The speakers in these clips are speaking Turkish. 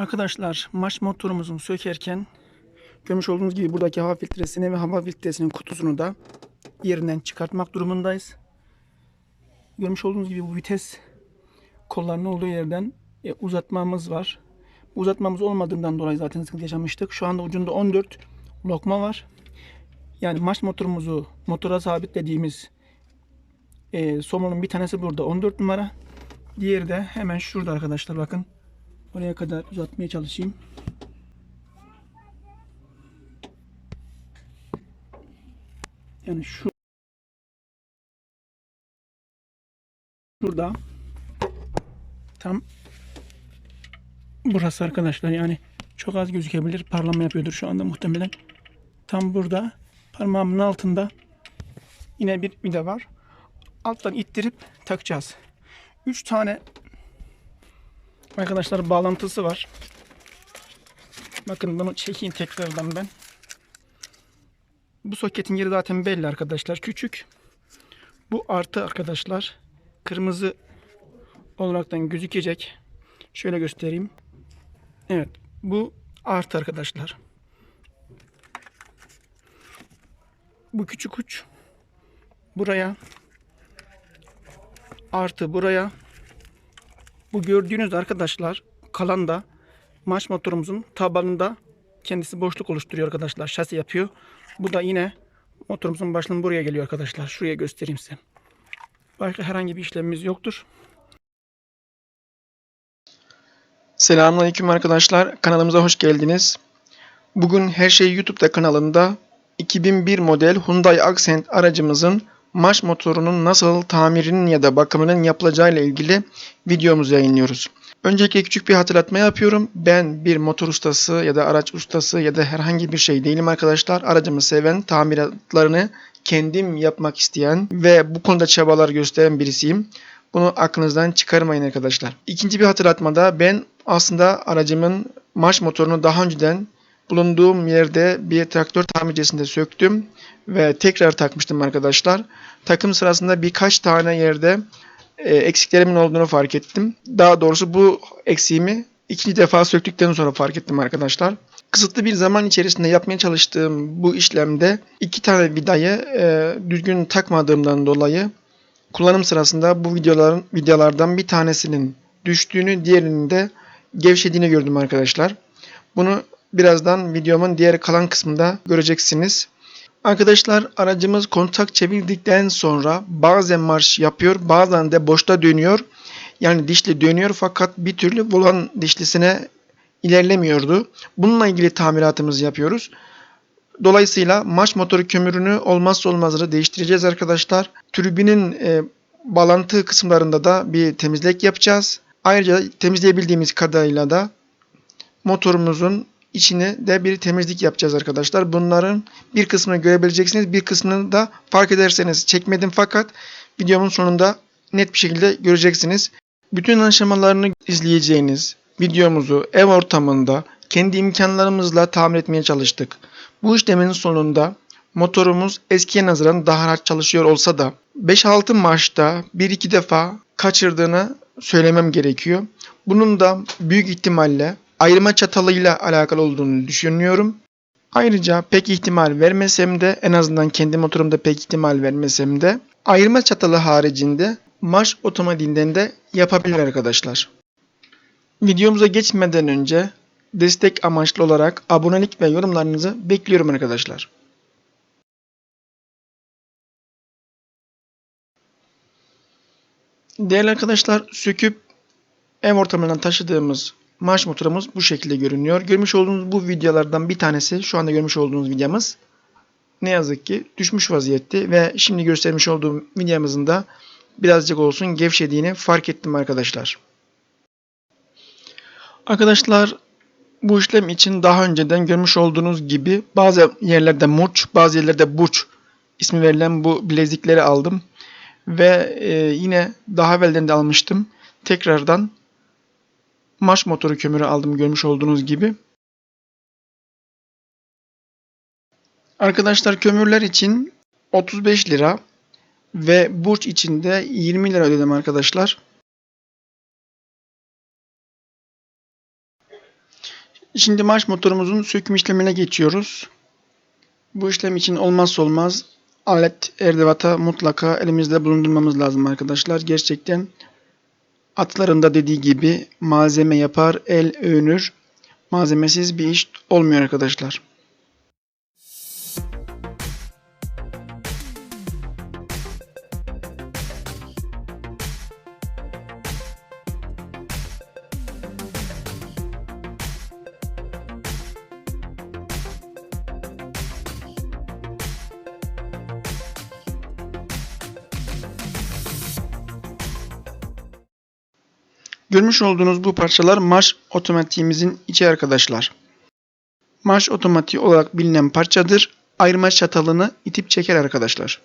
Arkadaşlar maç motorumuzu sökerken görmüş olduğunuz gibi buradaki hava filtresini ve hava filtresinin kutusunu da yerinden çıkartmak durumundayız. Görmüş olduğunuz gibi bu vites kollarının olduğu yerden e, uzatmamız var. Bu uzatmamız olmadığından dolayı zaten sıkıntı yaşamıştık. Şu anda ucunda 14 lokma var. Yani maç motorumuzu motora sabitlediğimiz e, somunun bir tanesi burada 14 numara. Diğeri de hemen şurada arkadaşlar bakın. Oraya kadar uzatmaya çalışayım. Yani şu şurada tam burası arkadaşlar yani çok az gözükebilir. Parlama yapıyordur şu anda muhtemelen. Tam burada parmağımın altında yine bir vida var. Alttan ittirip takacağız. 3 tane Arkadaşlar bağlantısı var. Bakın bunu çekeyim tekrardan ben. Bu soketin yeri zaten belli arkadaşlar. Küçük. Bu artı arkadaşlar. Kırmızı olaraktan gözükecek. Şöyle göstereyim. Evet. Bu artı arkadaşlar. Bu küçük uç buraya artı buraya bu gördüğünüz arkadaşlar kalan da marş motorumuzun tabanında kendisi boşluk oluşturuyor arkadaşlar. Şasi yapıyor. Bu da yine motorumuzun başının buraya geliyor arkadaşlar. Şuraya göstereyim size. Başka herhangi bir işlemimiz yoktur. Selamünaleyküm arkadaşlar. Kanalımıza hoş geldiniz. Bugün Her Şey YouTube'da kanalında 2001 model Hyundai Accent aracımızın marş motorunun nasıl tamirinin ya da bakımının yapılacağı ile ilgili videomuzu yayınlıyoruz. Öncelikle küçük bir hatırlatma yapıyorum. Ben bir motor ustası ya da araç ustası ya da herhangi bir şey değilim arkadaşlar. Aracımı seven, tamiratlarını kendim yapmak isteyen ve bu konuda çabalar gösteren birisiyim. Bunu aklınızdan çıkarmayın arkadaşlar. İkinci bir hatırlatmada ben aslında aracımın marş motorunu daha önceden bulunduğum yerde bir traktör tamircisinde söktüm ve tekrar takmıştım arkadaşlar. Takım sırasında birkaç tane yerde e, eksiklerimin olduğunu fark ettim. Daha doğrusu bu eksiğimi ikinci defa söktükten sonra fark ettim arkadaşlar. Kısıtlı bir zaman içerisinde yapmaya çalıştığım bu işlemde iki tane vidayı e, düzgün takmadığımdan dolayı kullanım sırasında bu videoların videolardan bir tanesinin düştüğünü, diğerinin de gevşediğini gördüm arkadaşlar. Bunu birazdan videomun diğer kalan kısmında göreceksiniz. Arkadaşlar aracımız kontak çevirdikten sonra bazen marş yapıyor, bazen de boşta dönüyor. Yani dişli dönüyor fakat bir türlü volan dişlisine ilerlemiyordu. Bununla ilgili tamiratımızı yapıyoruz. Dolayısıyla marş motoru kömürünü olmazsa olmazları değiştireceğiz arkadaşlar. Türbinin e, bağlantı kısımlarında da bir temizlik yapacağız. Ayrıca temizleyebildiğimiz kadarıyla da motorumuzun içine de bir temizlik yapacağız arkadaşlar. Bunların bir kısmını görebileceksiniz. Bir kısmını da fark ederseniz çekmedim fakat videomun sonunda net bir şekilde göreceksiniz. Bütün aşamalarını izleyeceğiniz videomuzu ev ortamında kendi imkanlarımızla tamir etmeye çalıştık. Bu işlemin sonunda motorumuz eskiye nazaran daha rahat çalışıyor olsa da 5-6 marşta 1-2 defa kaçırdığını söylemem gerekiyor. Bunun da büyük ihtimalle ayırma çatalıyla alakalı olduğunu düşünüyorum. Ayrıca pek ihtimal vermesem de en azından kendi motorumda pek ihtimal vermesem de ayırma çatalı haricinde marş otomatiğinden de yapabilir arkadaşlar. Videomuza geçmeden önce destek amaçlı olarak abonelik ve yorumlarınızı bekliyorum arkadaşlar. Değerli arkadaşlar söküp ev ortamından taşıdığımız marş motorumuz bu şekilde görünüyor. Görmüş olduğunuz bu videolardan bir tanesi şu anda görmüş olduğunuz videomuz ne yazık ki düşmüş vaziyette ve şimdi göstermiş olduğum videomuzun da birazcık olsun gevşediğini fark ettim arkadaşlar. Arkadaşlar bu işlem için daha önceden görmüş olduğunuz gibi bazı yerlerde murç, bazı yerlerde burç ismi verilen bu bilezikleri aldım. Ve e, yine daha evvelden de almıştım. Tekrardan marş motoru kömürü aldım görmüş olduğunuz gibi. Arkadaşlar kömürler için 35 lira ve burç için de 20 lira ödedim arkadaşlar. Şimdi marş motorumuzun söküm işlemine geçiyoruz. Bu işlem için olmazsa olmaz alet erdevata mutlaka elimizde bulundurmamız lazım arkadaşlar. Gerçekten atlarında dediği gibi malzeme yapar, el övünür. Malzemesiz bir iş olmuyor arkadaşlar. Görmüş olduğunuz bu parçalar marş otomatiğimizin içi arkadaşlar. Marş otomatiği olarak bilinen parçadır. Ayırma çatalını itip çeker arkadaşlar.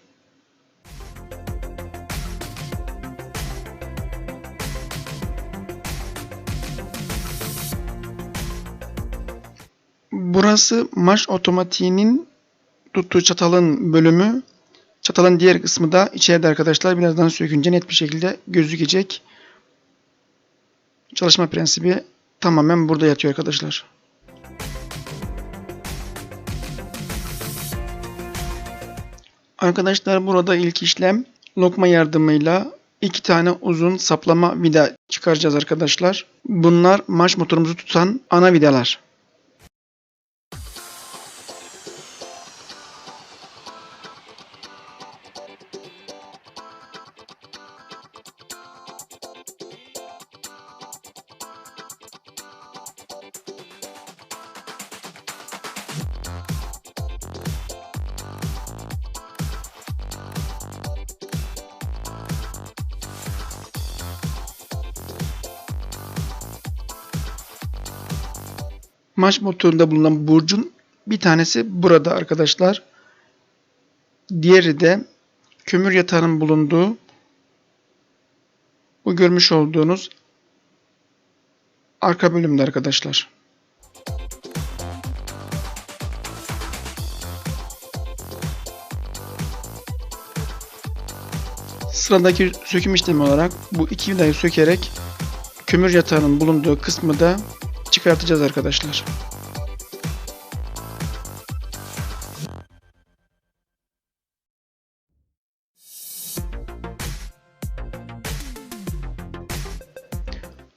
Burası marş otomatiğinin tuttuğu çatalın bölümü. Çatalın diğer kısmı da içeride arkadaşlar. Birazdan sökünce net bir şekilde gözükecek. Çalışma prensibi tamamen burada yatıyor arkadaşlar. Arkadaşlar burada ilk işlem lokma yardımıyla iki tane uzun saplama vida çıkaracağız arkadaşlar. Bunlar marş motorumuzu tutan ana vidalar. Marş motorunda bulunan burcun bir tanesi burada arkadaşlar. Diğeri de kömür yatağının bulunduğu bu görmüş olduğunuz arka bölümde arkadaşlar. Sıradaki söküm işlemi olarak bu iki vidayı sökerek kömür yatağının bulunduğu kısmı da çıkartacağız arkadaşlar.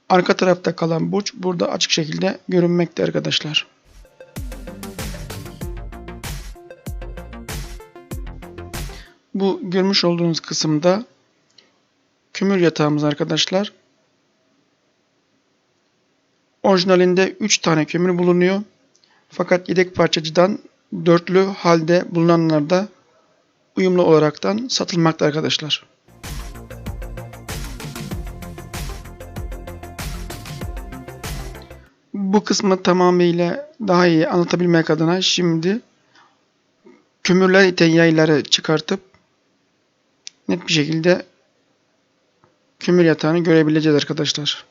Arka tarafta kalan burç burada açık şekilde görünmekte arkadaşlar. Bu görmüş olduğunuz kısımda kömür yatağımız arkadaşlar. Orijinalinde 3 tane kömür bulunuyor. Fakat yedek parçacıdan dörtlü halde bulunanlar da uyumlu olaraktan satılmakta arkadaşlar. Bu kısmı tamamıyla daha iyi anlatabilmek adına şimdi kömürler iten yayları çıkartıp net bir şekilde kömür yatağını görebileceğiz arkadaşlar.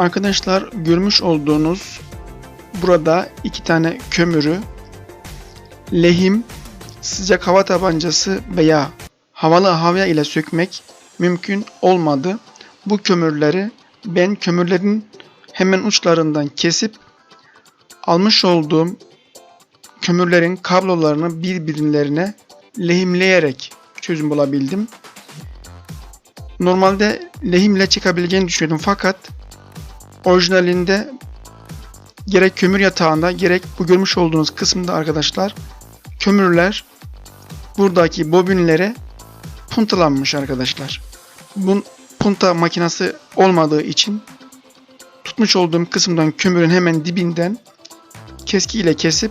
Arkadaşlar görmüş olduğunuz burada iki tane kömürü lehim, sıcak hava tabancası veya havalı havya ile sökmek mümkün olmadı. Bu kömürleri ben kömürlerin hemen uçlarından kesip almış olduğum kömürlerin kablolarını birbirlerine lehimleyerek çözüm bulabildim. Normalde lehimle çıkabileceğini düşünüyordum fakat orijinalinde gerek kömür yatağında gerek bu görmüş olduğunuz kısımda arkadaşlar kömürler buradaki bobinlere puntalanmış arkadaşlar. Bu punta makinesi olmadığı için tutmuş olduğum kısımdan kömürün hemen dibinden keskiyle kesip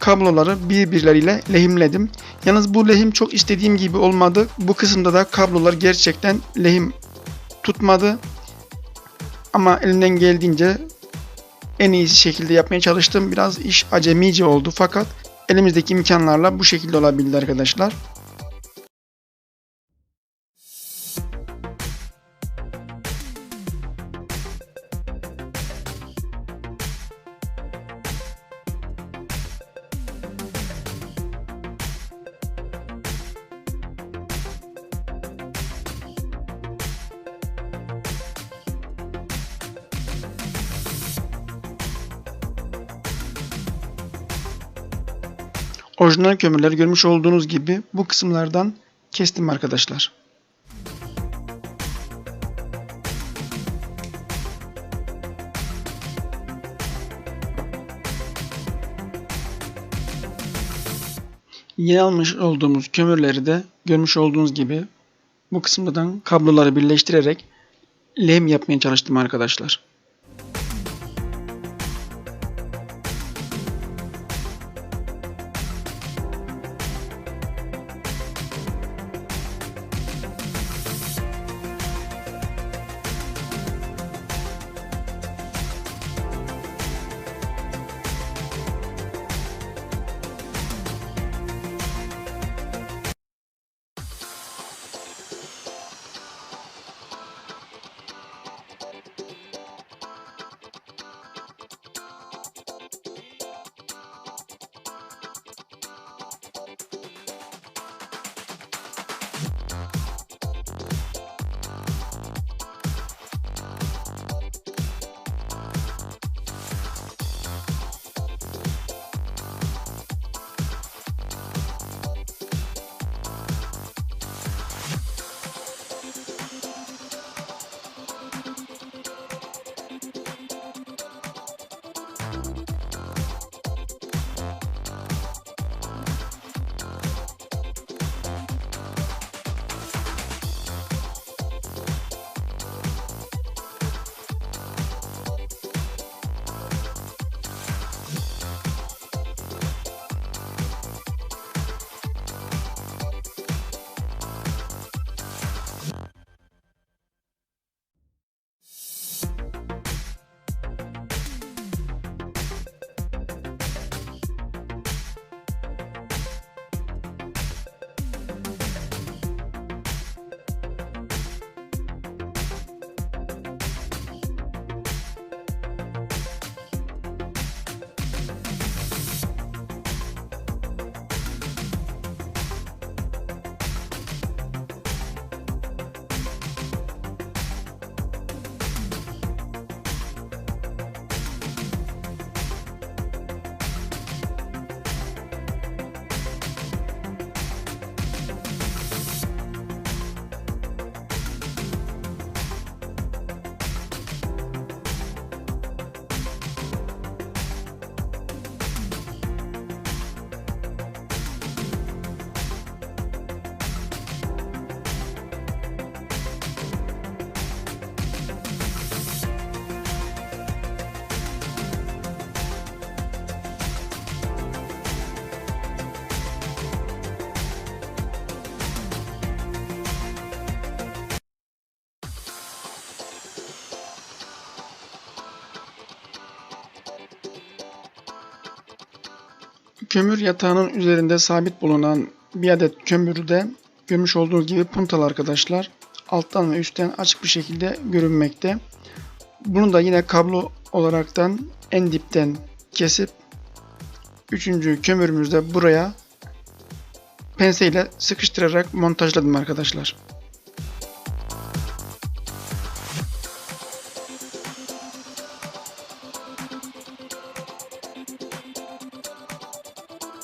kabloları birbirleriyle lehimledim. Yalnız bu lehim çok istediğim gibi olmadı. Bu kısımda da kablolar gerçekten lehim tutmadı. Ama elimden geldiğince en iyi şekilde yapmaya çalıştım. Biraz iş acemice oldu fakat elimizdeki imkanlarla bu şekilde olabildi arkadaşlar. Orijinal kömürleri görmüş olduğunuz gibi bu kısımlardan kestim arkadaşlar. Yeni almış olduğumuz kömürleri de görmüş olduğunuz gibi bu kısımdan kabloları birleştirerek lehim yapmaya çalıştım arkadaşlar. Kömür yatağının üzerinde sabit bulunan bir adet kömürü de görmüş olduğunuz gibi puntalı arkadaşlar. Alttan ve üstten açık bir şekilde görünmekte. Bunu da yine kablo olaraktan en dipten kesip üçüncü kömürümüzü de buraya penseyle sıkıştırarak montajladım arkadaşlar.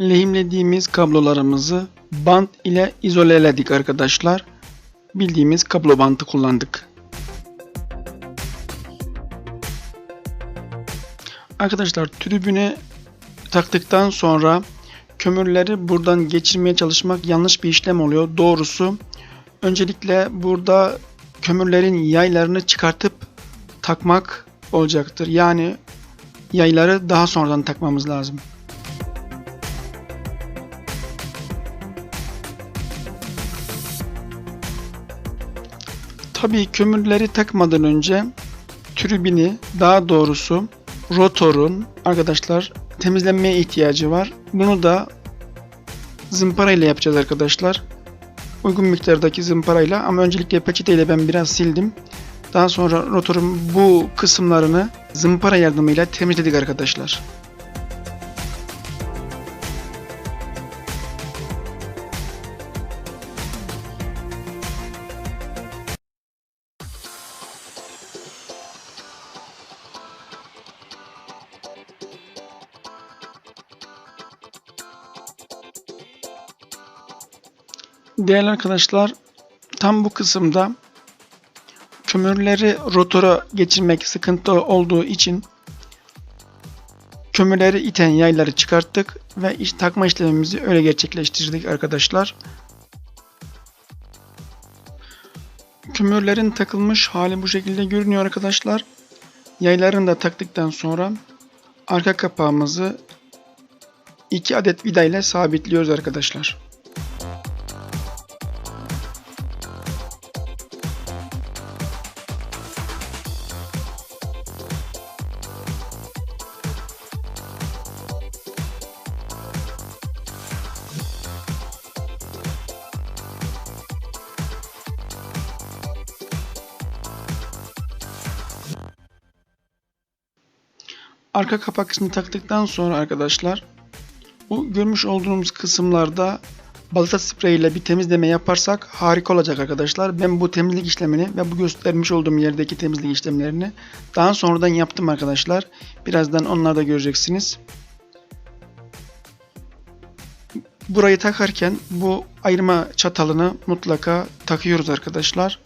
lehimlediğimiz kablolarımızı bant ile izoleledik arkadaşlar. Bildiğimiz kablo bantı kullandık. Arkadaşlar tribüne taktıktan sonra kömürleri buradan geçirmeye çalışmak yanlış bir işlem oluyor. Doğrusu öncelikle burada kömürlerin yaylarını çıkartıp takmak olacaktır. Yani yayları daha sonradan takmamız lazım. Tabii kömürleri takmadan önce tribini daha doğrusu rotorun arkadaşlar temizlenmeye ihtiyacı var. Bunu da zımpara ile yapacağız arkadaşlar. Uygun miktardaki zımparayla ama öncelikle peçeteyle ben biraz sildim. Daha sonra rotorun bu kısımlarını zımpara yardımıyla temizledik arkadaşlar. Değerli arkadaşlar, tam bu kısımda kömürleri rotora geçirmek sıkıntı olduğu için kömürleri iten yayları çıkarttık ve iş, takma işlemimizi öyle gerçekleştirdik arkadaşlar. Kömürlerin takılmış hali bu şekilde görünüyor arkadaşlar. Yaylarını da taktıktan sonra arka kapağımızı 2 adet vida ile sabitliyoruz arkadaşlar. Arka kapak kısmını taktıktan sonra arkadaşlar bu görmüş olduğumuz kısımlarda balata sprey ile bir temizleme yaparsak harika olacak arkadaşlar. Ben bu temizlik işlemini ve bu göstermiş olduğum yerdeki temizlik işlemlerini daha sonradan yaptım arkadaşlar. Birazdan onları da göreceksiniz. Burayı takarken bu ayırma çatalını mutlaka takıyoruz arkadaşlar.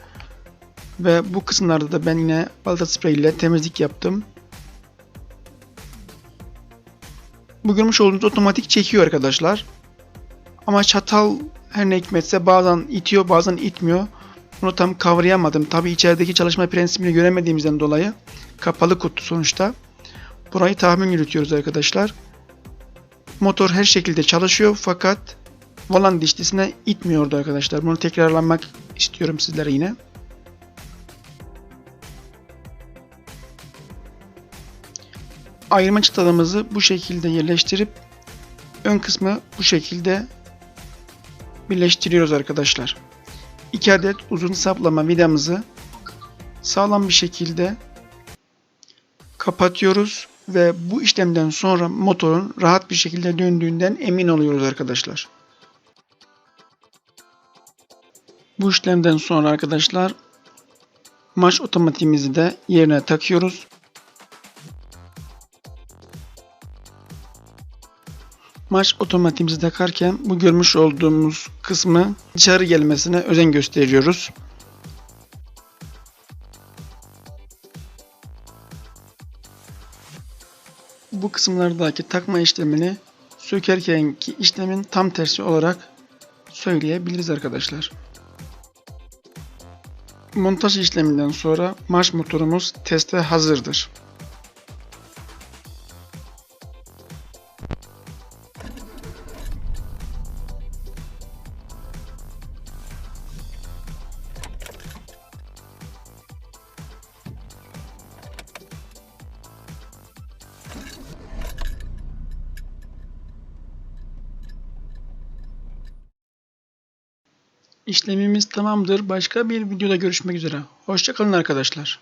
Ve bu kısımlarda da ben yine balata sprey ile temizlik yaptım. Bu görmüş olduğunuz otomatik çekiyor arkadaşlar. Ama çatal her ne hikmetse bazen itiyor bazen itmiyor. Bunu tam kavrayamadım. Tabi içerideki çalışma prensibini göremediğimizden dolayı kapalı kutu sonuçta. Burayı tahmin yürütüyoruz arkadaşlar. Motor her şekilde çalışıyor fakat volan dişlisine itmiyordu arkadaşlar. Bunu tekrarlamak istiyorum sizlere yine. Ayırma çıtalarımızı bu şekilde yerleştirip ön kısmı bu şekilde birleştiriyoruz arkadaşlar. 2 adet uzun saplama vidamızı sağlam bir şekilde kapatıyoruz ve bu işlemden sonra motorun rahat bir şekilde döndüğünden emin oluyoruz arkadaşlar. Bu işlemden sonra arkadaşlar marş otomatiğimizi de yerine takıyoruz. Marş otomatiğimizi takarken bu görmüş olduğumuz kısmı dışarı gelmesine özen gösteriyoruz. Bu kısımlardaki takma işlemini sökerkenki işlemin tam tersi olarak söyleyebiliriz arkadaşlar. Montaj işleminden sonra marş motorumuz teste hazırdır. İşlemimiz tamamdır. Başka bir videoda görüşmek üzere. Hoşçakalın arkadaşlar.